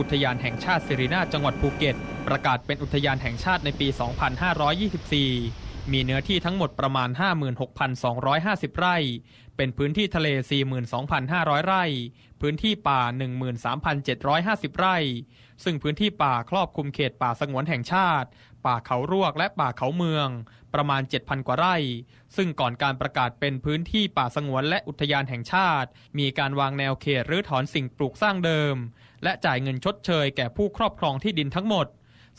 อุทยานแห่งชาติสิรินาจังหวัดภูเก็ต ประกาศเป็นอุทยานแห่งชาติในปี 2524 มีเนื้อที่ทั้งหมดประมาณ 56,250 ไร่ เป็นพื้นที่ทะเล 42,500 ไร่ พื้นที่ป่า 13,750 ไร่ ซึ่งพื้นที่ป่าครอบคลุมเขตป่าสงวนแห่งชาติ ป่าเขารวกและป่าเขาเมือง ประมาณ 7,000 กว่าไร่ ซึ่งก่อนการประกาศเป็นพื้นที่ป่าสงวนและอุทยานแห่งชาติ มีการวางแนวเขตรื้อถอนสิ่งปลูกสร้างเดิม และจ่ายเงินชดเชยแก่ผู้ครอบครองที่ดินทั้งหมด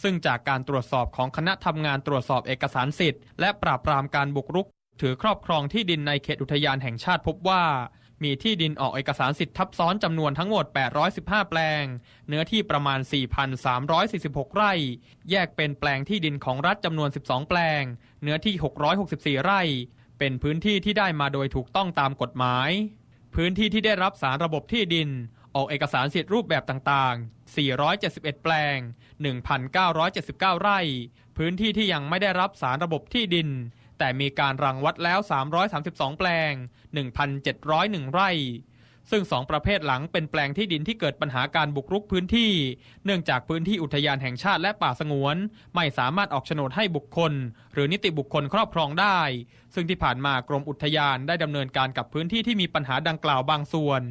ซึ่งจากการตรวจสอบของคณะทำงานตรวจสอบเอกสารสิทธิ์และปราบปรามการบุกรุก ถือครอบครองที่ดินในเขตอุทยานแห่งชาติพบว่า มีที่ดินออกเอกสารสิทธิ์ทับซ้อนจำนวนทั้งหมด 815 แปลง เนื้อที่ประมาณ 4,346 ไร่ แยกเป็นแปลงที่ดินของรัฐจำนวน 12 แปลง เนื้อที่ 664 ไร่ เป็นพื้นที่ที่ได้มาโดยถูกต้องตามกฎหมาย พื้นที่ที่ได้รับสารระบบที่ดิน ออกเอกสารสิทธิ์รูปแบบต่างๆ 471 แปลง 1,979 ไร่ พื้นที่ที่ยังไม่ได้รับสารระบบที่ดิน แต่มีการรังวัดแล้ว 332 แปลง 1,701 ไร่ ซึ่งสองประเภทหลังเป็นแปลงที่ดินที่เกิดปัญหาการบุกรุกพื้นที่ เนื่องจากพื้นที่อุทยานแห่งชาติและป่าสงวน ไม่สามารถออกโฉนดให้บุคคล หรือนิติบุคคลครอบครองได้ ซึ่งที่ผ่านมากรมอุทยานได้ดำเนินการกับพื้นที่ที่มีปัญหาดังกล่าวบางส่วน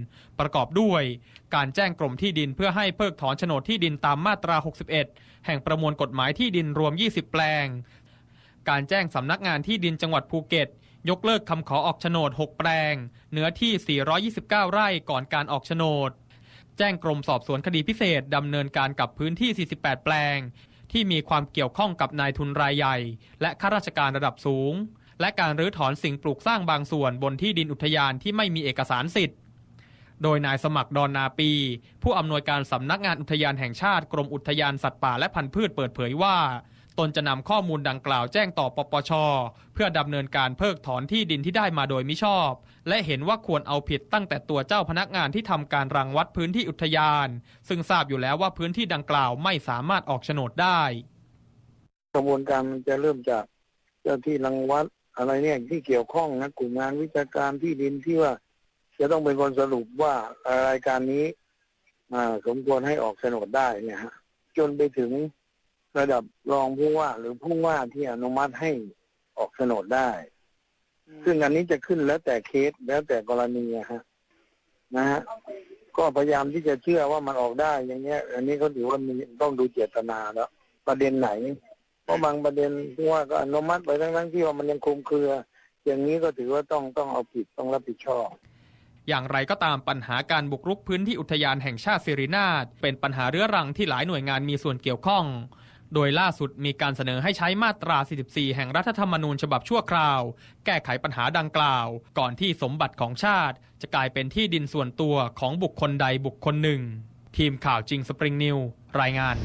ประกอบด้วย การแจ้งกรมที่ดินเพื่อให้เพิกถอนโฉนดที่ดินตามมาตรา 61 แห่งประมวลกฎหมายที่ดินรวม 20 แปลงการแจ้งสำนักงานที่ดินจังหวัดภูเก็ต ยกเลิกคำขอออกโฉนด 6 แปลง เนื้อที่ 429 ไร่ก่อนการออกโฉนด แจ้งกรมสอบสวนคดีพิเศษดำเนินการกับพื้นที่ 48 แปลง ที่มีความเกี่ยวข้องกับนายทุนรายใหญ่ และข้าราชการระดับสูง และการรื้อถอนสิ่งปลูกสร้างบางส่วนบนที่ดินอุทยานที่ไม่มีเอกสารสิทธิ์ โดยนายสมัครดอนนาปี ผู้อำนวยการสำนักงานอุทยานแห่งชาติกรมอุทยานสัตว์ป่าและพันธุ์พืชเปิดเผยว่า ตนจะนำข้อมูลดังกล่าวแจ้งต่อปปช เพื่อดำเนินการเพิกถอนที่ดินที่ได้มาโดยมิชอบ และเห็นว่าควรเอาผิดตั้งแต่ตัวเจ้าพนักงานที่ทำการรังวัดพื้นที่อุทยาน ซึ่งทราบอยู่แล้วว่าพื้นที่ดังกล่าวไม่สามารถออกโฉนดได้ กระบวนการมันจะเริ่มจากเจ้าที่รังวัดอะไรเนี่ยที่เกี่ยวข้องนะกลุ่มงานวิชาการที่ดินที่ว่า จะต้องเป็นคนสรุปว่ารายการนี้สมควรให้ออกโฉนดได้เนี่ยฮะจนไปถึง ระดับรองผู้ว่า หรือผู้ว่าที่อนุมัติให้ออกโฉนดได้ ซึ่งอันนี้จะขึ้นแล้วแต่เคสแล้วแต่กรณีอะฮะนะฮะก็พยายามที่จะเชื่อว่ามันออกได้ อย่างเงี้ย อันนี้ก็ถือว่ามีต้องดูเจตนาแล้ว ประเด็นไหน เพราะบางประเด็นผู้ว่าก็อนุมัติไปทั้งทั้งๆที่ว่ามันยังคลุมเครือ อย่างนี้ก็ถือว่าต้องต้องเอาผิดต้องรับผิดชอบ อย่างไรก็ตามปัญหาการบุกรุกพื้นที่อุทยานแห่งชาติสิรินาถเป็นปัญหาเรื้อรังที่หลายหน่วยงานมีส่วนเกี่ยวข้อง โดยล่าสุดมีการเสนอให้ใช้มาตรา 44 แห่งรัฐธรรมนูญฉบับชั่วคราว แก้ไขปัญหาดังกล่าว ก่อนที่สมบัติของชาติ จะกลายเป็นที่ดินส่วนตัวของบุคคลใดบุคคลหนึ่ง ทีมข่าวจริงสปริงนิวรายงาน